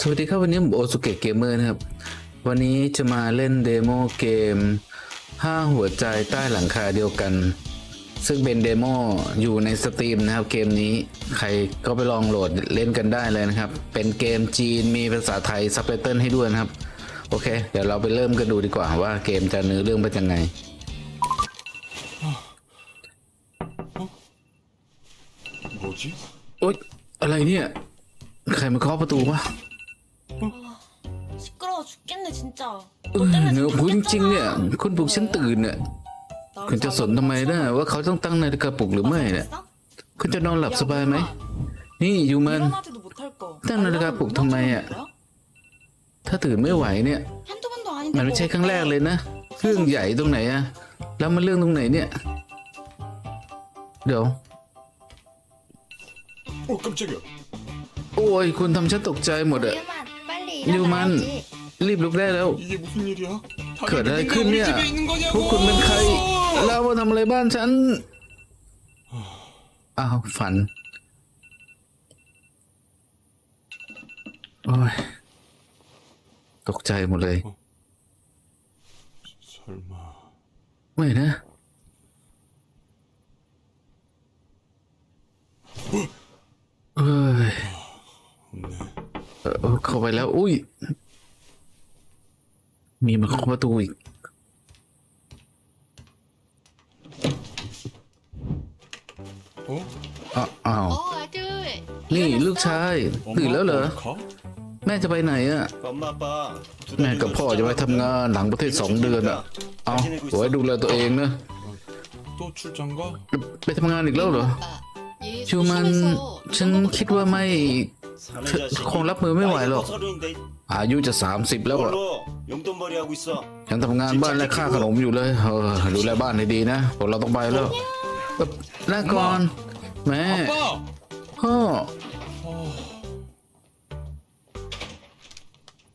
สวัสดีครับวันนี้ผมโอสุเกะเกมเมอร์นะครับ วันนี้จะมาเล่นเดโมเกม 5 หัวใจใต้หลังคาเดียวกัน ซึ่งเป็นเดโมอยู่ในสตรีมนะครับเกมนี้ใครก็ไปลองโหลดเล่นกันได้เลยนะครับ เป็นเกมจีนมีภาษาไทยซับไตเติลให้ด้วยนะครับ โอเค เดี๋ยวเราไปเริ่มกันดูดีกว่าว่าเกมจะเนื้อเรื่องเป็นยังไงโอ๊ยอะไรเนี่ย ใครมาเคาะประตูวะ 죽겠네 진짜. เออเหนือหูจริงๆเนี่ย คุณปลุกฉันตื่นเนี่ย คุณจะสนทำไมนะว่าเขาต้องตั้งนาฬิกาปลุกหรือไม่เนี่ย คุณจะนอนหลับสบายไหม นี่ยูมัน 일어나지도 못할 거. 딴 나라가 알람을 복통마야. 못 맞추는 거야? ถ้าตื่นไม่ไหวเนี่ย 한두 번도 아닌데. มันไม่ใช่ครั้งแรกเลยนะ เรื่องใหญ่ตรงไหนอะแล้วมันเรื่องตรงไหนเนี่ย เดี๋ยว 어 깜짝이야. โอ้ย คุณทำฉันตกใจหมดอะ 유만 빨리 유만. 일어나야지 รีบลุกได้แล้ว 이게 무슨 일이야? 다들 เกิดอะไร 누군가 ขึ้น 우리 เนี่ย 집에 있는 พวกคุณเป็นใคร 거냐고! แล้วมาทำอะไรบ้านฉัน อ้าว ฝัน โอ้ย ตกใจหมดเลย 설마 ไม่นะ เอ้ย 없네. เออเออเข้าไปแล้ว อุ้ย มีมาเคาะประตูอีก 어? อ้าวอ้าว 어 아들 นี่ลูกชาย ตื่นแล้วเหรอ 가? แม่จะไปไหนอะ 엄마 아빠 두 แม่กับพ่อจะไปทำงานหลังประเทศสองเดือนอะเอาไว้ดูแลตัวเองนะ 또 출장 가? ไปทำงานอีกแล้วเหรอ 얘 ชูมัน 소심해서 ฉันคิดว่าไม่ 사내 자식이 คงรับมือไม่ไหวหรอก 나이가 서른인데 อายุจะ 30 แล้วอะ 뭘로 용돈벌이 하고 있어 ยังทำงานบ้านและค่าขนมอยู่เลยเออดูแลบ้านให้ดีนะพวกเราต้องไปแล้วเอ่อลาก่อน แม่ 아빠! พ่อ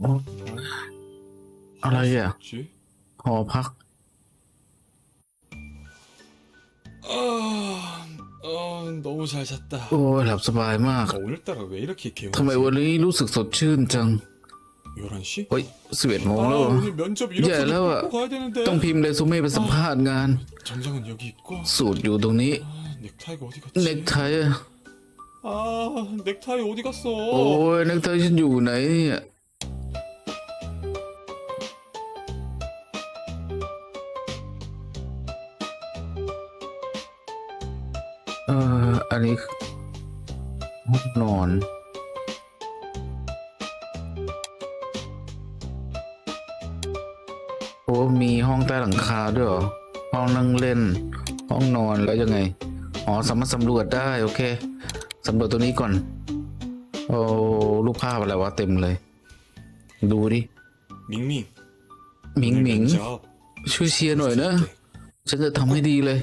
어, อะไรอ่ะ 뭐지? หอพัก 아, 어, 너무 잘 잤다. โอ้ยหลับสบายมาก 아, 오늘따라 왜 이렇게 ทำไม 개운하지? วันนี้รู้สึกสดชื่นจัง 11시? เฮ้ยสิบเอ็ดโมง 아, แล้วเหรอ 오늘 면접 이렇게 야, 나와. 뽑고 가야 되는데. ต้องพิมพ์เรซูเม่ไปสัมภาษณ์งาน 정장은 여기 있고 สูตรอยู่ตรงนี้ 아, 넥타이가 어디 เน็ก 갔지? ไทอะ 아, 넥타이 어디 갔어? โอ้ยเน็กไทฉันอยู่ไหนเนี่ยเอ่ออันนี้ห้องนอน องใต้หลังคาด้วยหรอ ห้องนั่งเล่น ห้องนอนแล้วยังไง อ๋อสามารถสำรวจได้โอเคสำรวจตัวนี้ก่อน โอ้รูปภาพอะไรวะเต็มเลย ดูดิ มิงมิงมิงมิงช่วยเชียร์หน่อยนะ ฉันจะทำให้ดีเลย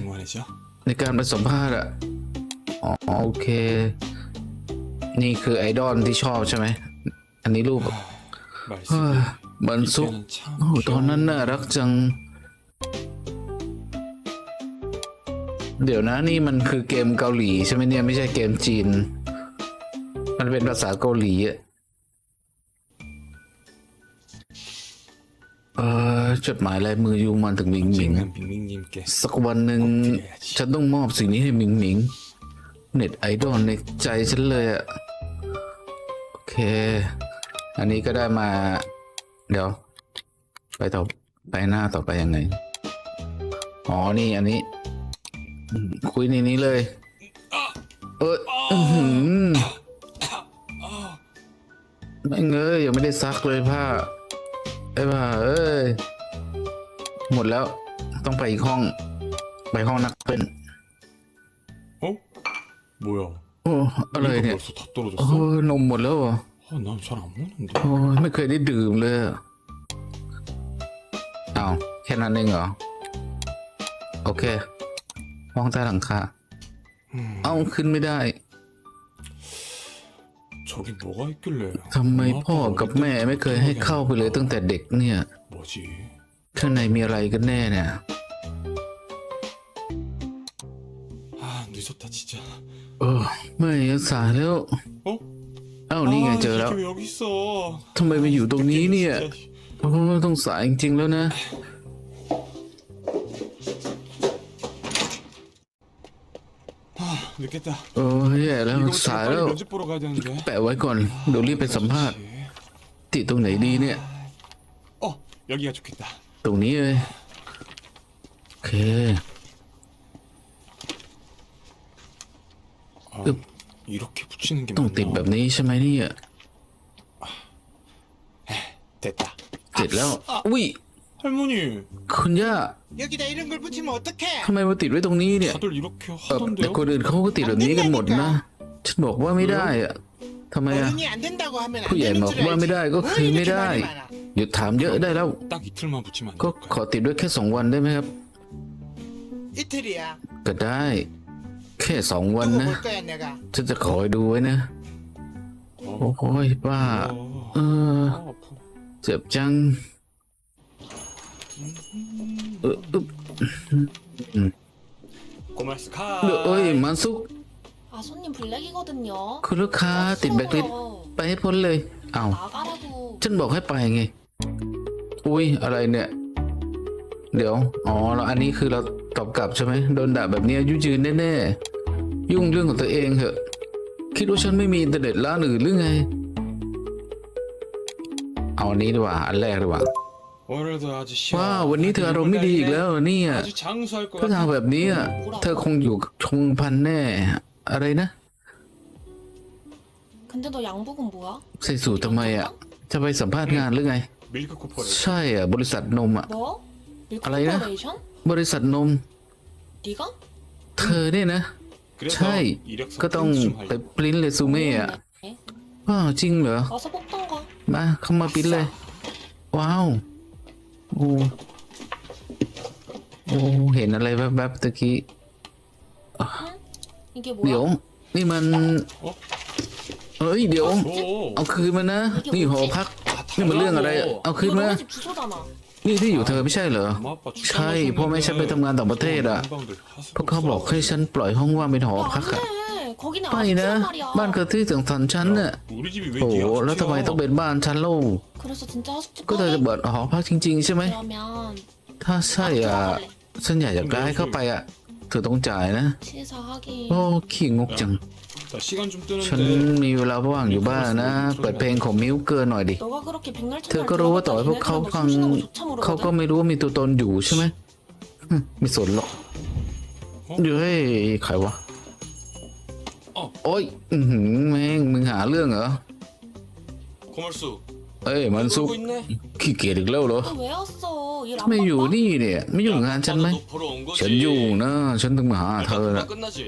ในการไปสัมภาษณ์อะอ๋อโอเค นี่คือไอดอลที่ชอบใช่ไหม อันนี้รูปบันซุกโอ้ตอนนั้นน่ารักจัง เดี๋ยวนะนี่มันคือเกมเกาหลีใช่ไหมเนี่ยไม่ใช่เกมจีน มันเป็นภาษาเกาหลีอะเออจดหมายลายมือยูมันถึงมิงมิงสักวันหนึ่งฉันต้องมอบสิ่งนี้ให้มิงมิงเน็ตไอดอลในใจฉันเลยอะโอเค อันนี้ก็ได้มา เดี๋ยว ไปต่อไปหน้าต่อไปยังไง อ๋อ นี่อันนี้อืมคุยในนี้เลย เอออื้อหือไม่เงยยังไม่ได้ซักเลยผ้าไอ้ผ้าเอ้ย หมดแล้ว ต้องไปอีกห้อง ไปห้องนักเป็น 어? 뭐야? โอ้อะไร 이거 เนี่ย 벌써 다 โอ้ 떨어졌어? นมหมดแล้วเหรอ 아, 난 잘 안 먹는데. โอ้ยไม่เคยได้ดื่มเลยอะอ้าวแค่นั้นเองเหรอ โอเค ห้องใต้หลังคา 음, เอ้าขึ้นไม่ได้ 저기 뭐가 있길래? ทำไม 엄마, พ่อ 아빠가 กับ 어디 แม่ไม่เคยให้เข้าไปเลยตั้งแต่เด็กเนี่ย 뭐지? ข้างในมีอะไรกันแน่เนี่ย 아, 늦었다 진짜. เออไม่สายแล้ว 어? เอ้านี่ไงเจอแล้ว 이게 왜 여기 있어? ทำไมมาอยู่ตรงนี้เนี่ย 진짜. โอ้ต้องสายจริงๆแล้วนะ 늦겠다. โอ้ยแย่แล้ว 이거부터 สาย 빨리 แล้ว 면접 보러 가야 되는데. แปะไว้ก่อน เดี๋ยวรีบไปสัมภาษณ์ 그렇지. ติดตรงไหนดีเนี่ย 어, 여기가 좋겠다. ตรงนี้เลย โอเค 아, 이렇게 붙이는 게 ต้องติด 맞나? แบบนี้ใช่ไหมเนี่ย 됐다. เสร็จแล้ว อุ้ย 할머니, คุณย่า 여기다 이런 걸 붙이면 어떡해? ทำไมมาติดไว้ตรงนี้เนี่ย 다들 이렇게 เออแต่ 하던데요? คนอื่นเขาก็ติดแบบนี้กันหมดนะ ฉันบอกว่าไม่ได้อะทำไมอะ 어른이 안 된다고 하면 안 ผู้ใหญ่ 되는 บอก 줄 ว่าไม่ 알지? ได้ก็ 왜 คือไม่ 이렇게 ได้ 말이 많아? หยุดถามเยอะได้แล้ว 딱 이틀만 붙이면 안 ก็ 될까요? ขอติดด้วยแค่สองวันได้ไหมครับ 이틀이야. ก็ได้ แค่สองวัน 두고 นะ 볼 거야 내가. ฉันจะคอยดูไว้นะ 어, โอ้ยป้า เออ 아, 아파. เจ็บจัง เอออึ๊บ 고마스 카. เดี๋ยวเอ้ยมาซุก 아 손님 블랙이거든요. คุณลูกค้าติดแบล็คลิสต์ไปให้พ้นเลยอ้าว 나가라고. ฉันบอกให้ไปไง อุ้ยอะไรเนี่ย เดี๋ยว อ๋อแล้วอันนี้คือเราตอบกลับใช่ไหมโดนด่าแบบนี้อายุยืนแน่ๆ ยุ่งเรื่องของตัวเองเถอะ คิดว่าฉันไม่มีอินเทอร์เน็ตร้านอื่นหรือไง เอาอันนี้ดีกว่า อันแรกดีกว่า 오늘도 아주 시원. ว้าววันนี้เธออารมณ์ไม่ดีอีกแล้วเนี่ยถ้าทางแบบนี้อะเธอคงอยู่ชงพันแน่ อะไรนะใส่สูททำไมอะ จะไปสัมภาษณ์งานหรือไง ใช่อะ บริษัทนมอะ อะไรนะ บริษัทนม เธอเนี่ยนะ ใช่ ก็ต้องไปปริ้นเรซูเม่อะว้าจริงเหรอ มาเข้ามาปริ้นเลย ว้าว โอ้โอ้เห็นอะไรแวบๆตะกี้ 이게 เดี๋ยว 뭐야? นี่มัน เอ้า เอ้ย เดี๋ยว 오. เอาคืนมานะ นี่หอพัก นี่มันเรื่องอะไรอะเอาคืน 이거 มา 너네 집 주소잖아. นี่ที่อยู่เธอไม่ใช่เหรอ 엄마 아빠 ใช่พ่อแม่ฉันไปทำงานต่างประเทศอ่ะ 방들 하수구 พวกเขาบอกให้ฉันปล่อยห้องว่างเป็นหอ 야, พัก 안 อะ 돼. ไม่นะ บ้านกระที่ถึงสอนชั้นเนี่ยโอ้แล้วทำไมต้องเป็นบ้านชั้นเล่าก็เธอจะเปิดหอพักจริง ๆ ใช่ไหมถ้าใช่อะฉันอยากจะได้เข้าไปอะเธอต้องจ่ายนะโอ้ขี้งกจังฉันมีเวลาว่างอยู่บ้านนะ เปิดเพลงของมิวเกอร์หน่อยดิ เธอก็รู้ว่าต่อให้พวกเขาฟังเขาก็ไม่รู้ว่ามีตัวตนอยู่ใช่ไหมไม่สนหรอกอยู่ให้ใครวะ โอ้ยอื้อหือแม่งมึงหาเรื่องเหรอ 고말수 เอ้ยมันซุก 놀고 있네 ขี้เกียจอีกแล้วเหรอ 왜 왔어? 일 안 ไม่อยู่ 바빠? นี่เนี่ย ไม่อยู่งานฉันไหม 너 보러 온 거지. ฉันอยู่นะ ฉันถึงมาหาเธอ 금방 นะ 끝나지.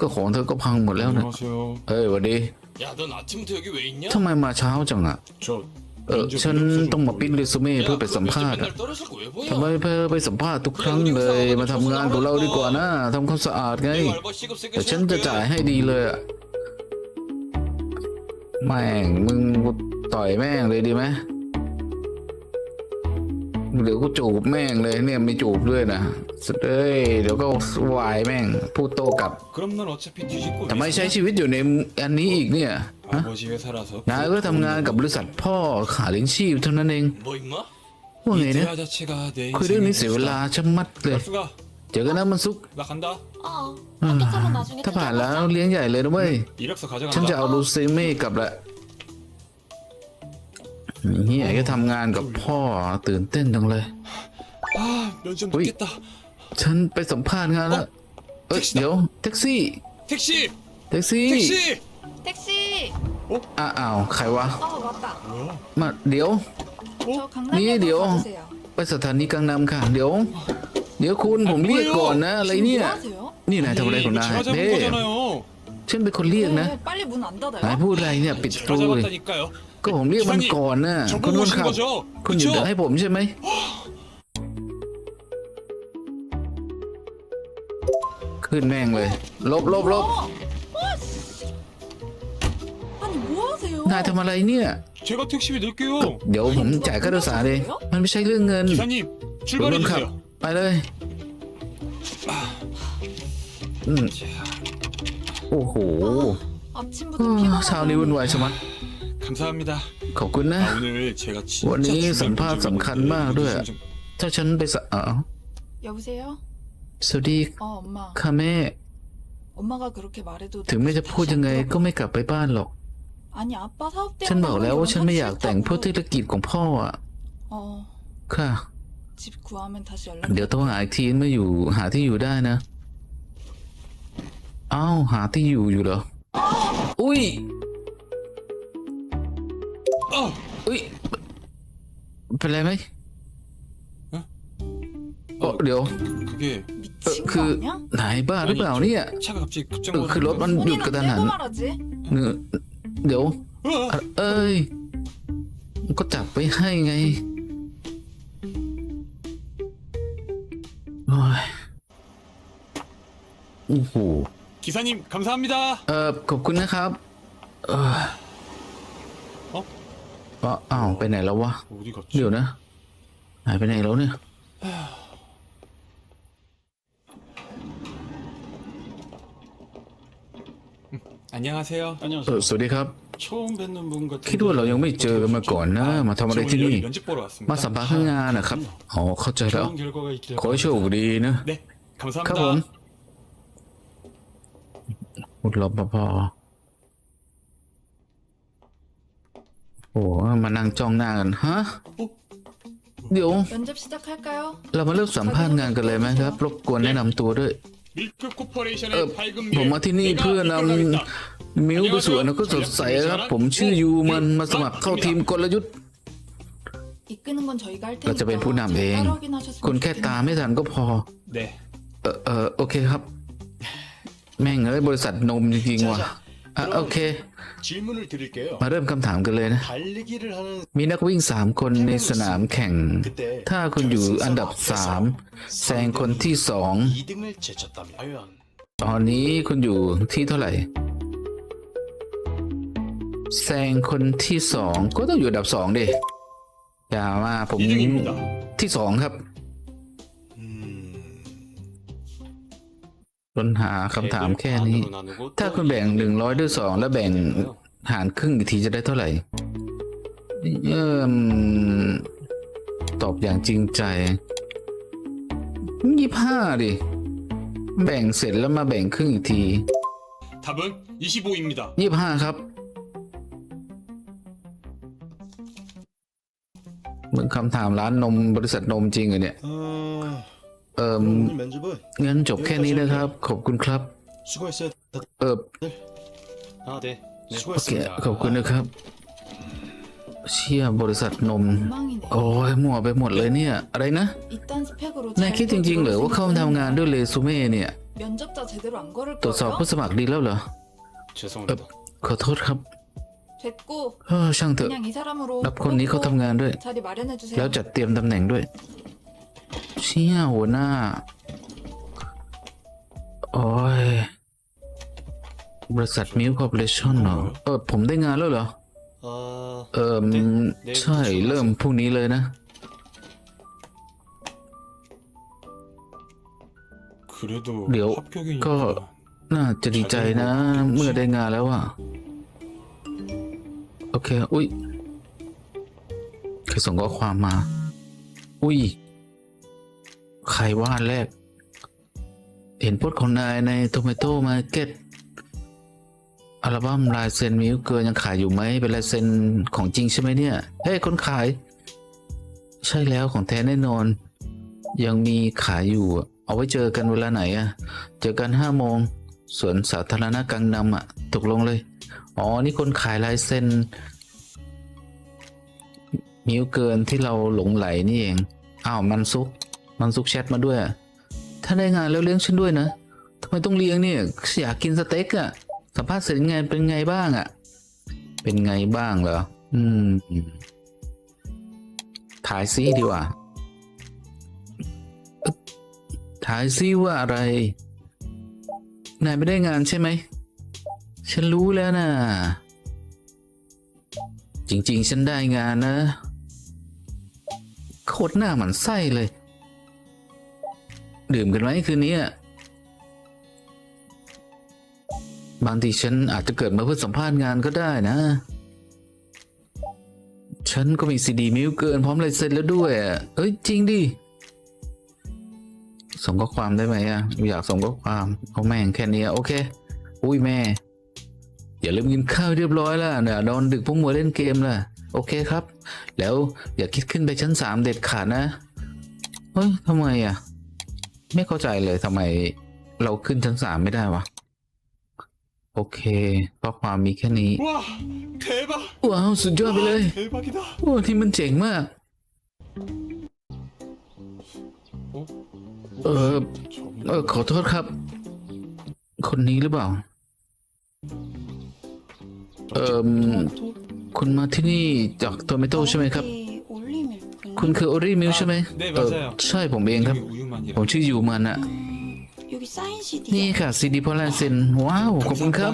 ก็ของเธอก็พังหมดแล้วนะ 안녕하세요 เอ้ยหวันดี 야, 넌 아침부터 여기 왜 있냐? ทำไมมาเช้าจังอ่ะ 저 เออฉันต้องมาปิ้นเรซูเม่เพื่อไปสัมภาษณ์อะทำไมเพ่อไปสัมภาษณ์ทุกครั้งเลย มาทำงานของเราดีกว่านะทำความสะอาดไงแต่ฉันจะจ่ายให้ดีเลยอะแม่งมึงต่อยแม่งเลยดีไหม เดี๋ยวกูจูบแม่งเลยเนี่ยไม่จูบด้วยนะสุดเอ้ยเดี๋ยวก็วายแม่ง พูดโตกลับ 그럼 난 어차피 뒤집고 ทำไมใช้ชีวิตอยู่ในอันนี้อีกเนี่ยฮะ 아버지 회사라서 นายก็ทำงานกับบริษัทพ่อขาเลี้ยงชีพเท่านั้นเอง 뭐 임마? ว่าไง 이 เนี่ย 대화 자체가 내 คุยเรื่องนี้เสีย 인생의 เวลาชะมัดเลย 말수가 เจอกันนะมันซุก 나 간다 어. 합격하면 나중에 ถ้าผ่าน 뜯어보자. แล้วเลี้ยงใหญ่เลยนะเว้ย 이력서 ฉันจะ 가져간다 เอาลูเซเม่กลับละ เฮียก็ทำงานกับพ่อตื่นเต้นจังเลยอุ้ยฉันไปสัมภาษณ์งานแล้วเอ้ยเดี๋ยวแท็กซี่แท็กซี่แท็กซี่แท็กซี่อ้าวใครวะมาเดี๋ยวนี่เดี๋ยว ไปสถานีกลางน้ำค่ะ เดี๋ยว เดี๋ยวคุณผมเรียกก่อนนะอะไรเนี่ย นี่นายทำอะไรของนายเด้ ฉันเป็นคนเรียกนะ 네, 빨리 문 안 นาย 닫아요? พูดอะไรเนี่ยปิดประ 제가 ตูเลย 잡았다니까요 ก็ผมเรียกมันก่อนนะ 저 คุณ 보고 คน 오신 ขับ 거죠? คุณหยุด 그쵸? ให้ผมใช่ไหม ขึ้นแม่งเลย ลบลบลบ 어! 어, 씨. 아니 뭐 하세요? นายทำอะไรเนี่ย 제가 택시비 낼게요 เดี๋ยวผมจ่ายค่าโดยสารเองมันไม่ใช่เรื่องเงิน 기사님 คุณคนขับ 출발해주세요 ไปเลยอืม โอ้โห 아침부터 เออ 피곤하다. เช้านี้วุ่นวายชะมัด 감사합니다. ขอบคุณนะ 아 오늘 제가 진짜 원이 중요한 선파 건 좀 선칸 있는데 막 이거 그래. 좀- ถ้าฉันไปสะเออ 여보세요? สวัสดี 어, 엄마. ค่ะแม่ 엄마가 그렇게 말해도 ถึงแม่จะพูดยังไงก็ไม่กลับไปบ้านหรอก 아니, 아빠 사업 때문에 ฉันบอกแล้วว่าฉันไม่อยากแต่งเพื่อธุ 싫다고. รกิจของพ่ออ่ะ 어, ค่ะ 집 구하면 다시 연락. เดี๋ยวต้องหาอีกทีเมื่ออยู่ หาที่อยู่ได้นะ เ อ้าวหาที่อยู่อยู่เหรอ อุ้ยอุ้ย เป็นไรไหมเดี๋ยวคือไหนบ้าหรือเปล่าเนี่ยคือรถมันหยุดกระทันหันเดี๋ยว เอ้ย ก็จับไปให้ไงโอ้โห 기사님 감사합니다. เออขอบคุณนะครับ เออ เอ้า เอ้าอ้าวไปไหนแล้ววะ 어디 갔지? เดี๋ยวนะ หายไปไหนแล้วเนี่ย 안녕하세요. เออสวัสดีครับ 처음 뵙는 분 같은 คิดว่าเรายังไม่เจอกันมาก่อนนะ มาทำอะไรที่นี่ 면접 보러 왔습니다. มาสัมภาษณ์งานนะครับ อ๋อ เข้าใจแล้ว 좋은 결과가 있길 ขอให้โชคดีนะ 네, ครับผม 감사합니다. อุดรปภโอ้มานั่งจ้องหน้ากัน ฮะ เดี๋ยว 면접 시작할까요? เรามาเริ่มสัมภาษณ์งานกันเลยไหมครับ รบกวนแนะนำตัวด้วย 밀크 코퍼레이션의 어, 밝은 ผมมาที่นี่เพื่อนำมิวไปสู่อนาคตสดใสครับ ผมชื่อยูมันมาสมัครเข้าทีมกลยุทธ์ 이끄는 건 저희가 할 เราจะเป็นผู้นำเอง 따로 확인하셨으면 คุณแค่ตาม 좋겠네요. ไม่ทันก็พอ 네. เออเออโอเคครับ แม่งเอ้ยบริษัทนมจริงๆว่ะอ่ะโอเค 질문을 드릴게요. มาเริ่มคำถามกันเลยนะ 달리기를 하는 มีนักวิ่งสามคนในสนามแข่ง 그때 ถ้าคุณอยู่อันดับสามแซงคนที่สอง 2등을 제쳤다면 과연 ตอนนี้คุณอยู่ที่เท่าไหร่ แซงคนที่สองก็ต้องอยู่อันดับสองดิอย่ามาผม 2등입니다. ที่สองครับ ปัญหาคำถามแค่นี้ ถ้าคุณแบ่งหนึ่งร้อยด้วยสองแล้วแบ่งหารครึ่งอีกทีจะได้เท่าไหร่ เอ่มตอบอย่างจริงใจยี่ห้าดิ แบ่งเสร็จแล้วมาแบ่งครึ่งอีกที 답은 25입니다. ยี่ห้าครับมึงคำถามร้านนมบริษัทนมจริงเหรอเนี่ย 어... เอ่องั้นจบแค่นี้นะครับ ขอบคุณครับ.เออ,โอเค.ขอบคุณนะครับ เชี่ยบริษัทนม.โอ้ยมั่วไปหมดเลยเนี่ย อะไรนะ이นายคิดจริง ๆ เหรอว่าเข้ามาทำงานด้วยเรซูเม่เนี่ยตรวจสอบ?ผู้สมัครดีแล้วเหรอ 죄송 합. ขอโทษครับเออช่างเถอะรับคนนี้เขาทำงานด้วยแล้ว.จัดเตรียมตำแหน่งด้วย เชี่ยหัวหน้า โอ้ย บริษัทมิวคอร์ปอเรชั่นเหรอ เออ ผมได้งานแล้วเหรอ เออใช่ เริ่มพรุ่งนี้เลยนะ เดี๋ยวก็น่าจะดีใจนะ เมื่อได้งานแล้วอะ โอเค อุ้ยเคยส่งข้อความมา อุ้ย ใครว่าอันแรก เห็นพสต์ของนายใน Tomato Market อัลบั้มลายเซ็นมิวเกินยังขายอยู่ไหมเป็นลายเซ็นของจริงใช่ไหมเนี่ย เฮ้ยคนขาย ใช่แล้วของแท้แน่นอน ยังมีขายอยู่อะเอาไว้เจอกันเวลาไหนอะเจอกันห้าโมงสวนสาธารณะกลางนำอะตกลงเลย อ๋อ นี่คนขายลายเซ็นมิวเกินที่เราหลงไหลนี่เอง อ้าวมันซุก มันซุกแชทมาด้วยอะถ้าได้งานแล้วเลี้ยงฉันด้วยนะทำไมต้องเลี้ยงเนี่ยอยากกินสเต็กอะสัมภาษณ์เสร็จงไงเป็นไงบ้างอะเป็นไงบ้างเหรอ อืม ถ่ายซีดีกว่า ถ่ายซิว่าอะไร นายไม่ได้งานใช่ไหม ฉันรู้แล้วนะ จริง ๆ ฉันได้งานนะ โคตรหน้าหมันไส้เลย ดื่มกันไหมคืนนี้อะบางทีฉันอาจจะเกิดมาเพื่อสัมภาษณ์งานก็ได้นะ ฉันก็มีซีดีมิวเกินพร้อมลายเซ็นแล้วด้วยเอ้ยจริงดิ ส่งข้อความได้ไหมอะ อยากส่งข้อความเอาแม่งแค่นี้โอเค อุ้ยแม่ อย่าลืมกินข้าวเรียบร้อยแล้วเดี๋ยวนอนดึกพวกมัวเล่นเกมล่ะ โอเคครับ แล้วอย่าคิดขึ้นไปชั้นสามเด็ดขาดนะ เฮ้ยทำไมอะ ไม่เข้าใจเลยทำไมเราขึ้นชั้นสามไม่ได้วะ โอเคข้อความมีแค่นี้ ว้าเทปะว้าวสุดยอดไปเลยเทปะกิตาโอ้ที่มันเจ๋งมาก เออเออขอโทษครับ คนนี้หรือเปล่า เออคุณมาที่นี่จากโทเมโตใช่ไหมครับ คุณคือโอริมิวใช่ไหมเออใช่ผมเองครับ ผมชื่ออยู่มันอะนี่ค่ะซีดีพอลแลนเซนว้าวขอบคุณครับ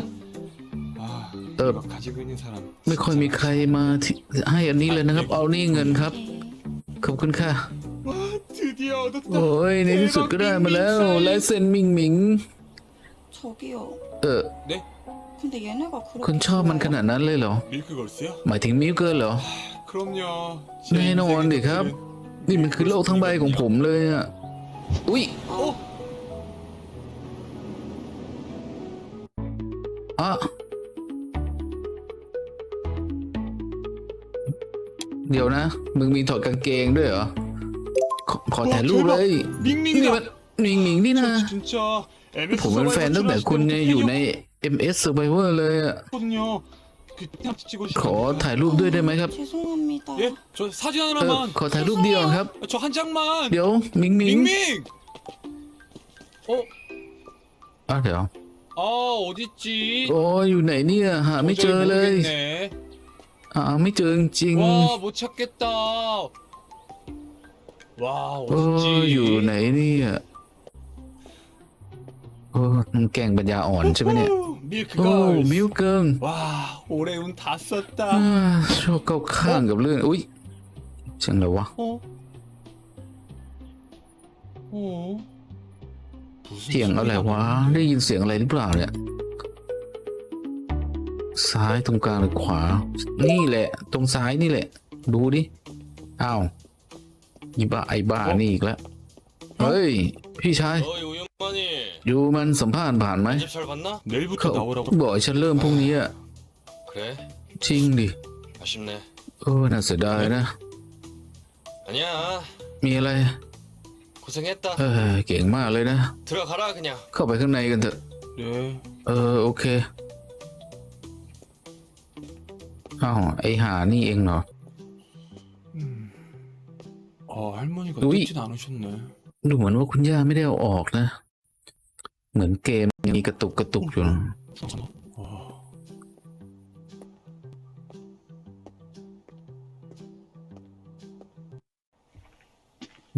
เออไม่ค่อยมีใครมาให้อันนี้เลยนะครับ เอานี่เงินครับ ขอบคุณค่ะโอ้ยในที่สุดก็ได้มาแล้วลายเซ็นมิงมิงเออคุณชอบมันขนาดนั้นเลยเหรอ หมายถึงมิวเกอร์เหรอ 그럼요 แน่นอนดิครับ นี่มันคือโลกทั้งใบของผมเลยอ่ะ อุ้ย 어? อ่ะเดี๋ยวนะ มึงมีถอดกางเกงด้วยเหรอ ขอขอถ่ายรูปเลย นี่มัน 밍밍이다 หมิงหมิงนี่นะ 진짜 MS ผมเป็นแฟนตั้งแต่คุณเนี่ยอยู่ใน MS Survivor เลยอ่ะ 거든요 그 찍고 ขอถ่ายรูปด้วยได้ไหมครับ 죄송합니다. 예? 저 사진 เออ 하나만. ขอถ่ายรูปเดียวครับ 저 한 장만. เดี๋ยวหมิงหมิง 밍밍. 어? อ่ะเดี๋ยว 아 어딨지? โอ้ยอยู่ไหนเนี่ย หาไม่เจอ 도저히 เลย 모르겠네. หาไม่เจอจริง 와 못 찾겠다. 와 ๆโอ้ยอยู่ 어딨지? ไหนเนี่ยโอ้มันแกล้งปัญญาอ่อนใช่ไหมเนี่ย 밀크 โอ้ 걸스 มิวเกิง 와 올해 운 다 썼다 อ่าโชคเข้าข้างกับเรื่อง อุ้ยเจังเลยวะ 어? 어? 무슨 เสียงอะไรวะ ได้ยินเสียงอะไรหรือเปล่าเนี่ย ซ้ายตรงกลางหรือขวา นี่แหละ ตรงซ้ายนี่แหละ ดูดิ อ้าวอีบ้าไอ้บ้านี่อีกแล้ว เฮ้ย พี่ชาย 어이 우연만이 อ ยู่มันสัมภาษณ์ผ่านไหม 집 잘 봤나? 내일부터 เขา 나오라고 บอกให้ฉันเริ่มพรุ่งนี้อะ 그래? จริงดิ 아쉽네. เออน่าเสียดายนะ 아니야. มีอะไร 고생했다. เออเก่งมากเลยนะ 들어가라 그냥. เข้าไปข้างในกันเถอะ 네 เออ โอเค อ้าว ไอหานี่เองเหรอ 아 할머니가 우이. 뜯진 않으셨네 ดูเหมือนว่าคุณย่าไม่ได้เอาออกนะ เหมือนเกมยังมีกระตุกกระตุกอยู่นะ 와.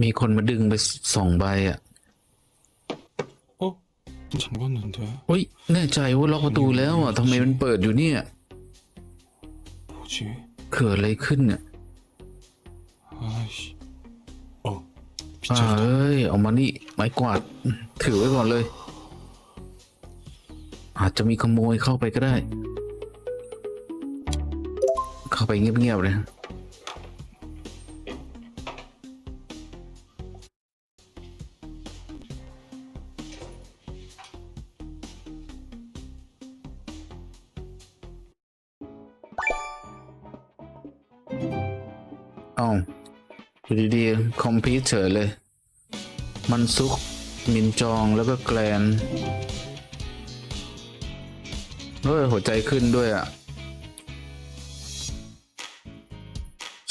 มีคนมาดึงไปสองใบอ่ะ 어? 잠갔는데 อุ้ย แน่ใจว่าล็อกประตูแล้วอ่ะทำไมมันเปิดอยู่เนี่ย 뭐지? เกิดอะไรขึ้นเนี่ย 아이씨 어 อ่า 빗자루다 เอ้ย เอามานี่ ไม้กวาด ถือไว้ก่อนเลย อาจจะมีขโมยเข้าไปก็ได้ เข้าไปเงียบๆเลยเอาอยู่ดีๆ คอมพิวเฉยเลย มันซุก มินจองแล้วก็แกลน เฮ้ยหัวใจขึ้นด้วยอะ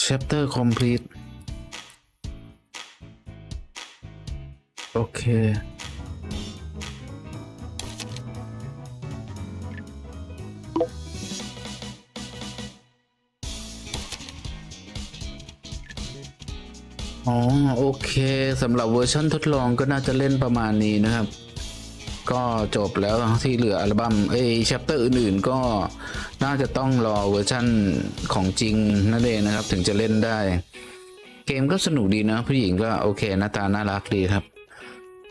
chapter complete โอเคอ๋อโอเคสำหรับเวอร์ชันทดลองก็น่าจะเล่นประมาณนี้นะครับ ก็จบแล้วที่เหลืออัลบั้มเอ้ยแชปเตอร์อื่นๆ ก็น่าจะต้องรอเวอร์ชั่นของจริงนั่นเองนะครับ ถึงจะเล่นได้ เกมก็สนุกดีนะผู้หญิงก็โอเคหน้าตาน่ารักดีครับ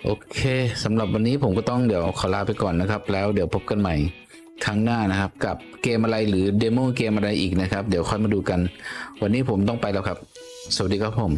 โอเคสำหรับวันนี้ผมก็ต้องเดี๋ยวขอลาไปก่อนนะครับ แล้วเดี๋ยวพบกันใหม่ครั้งหน้านะครับ กับเกมอะไรหรือเดโมเกมอะไรอีกนะครับ เดี๋ยวค่อยมาดูกัน วันนี้ผมต้องไปแล้วครับ สวัสดีครับผม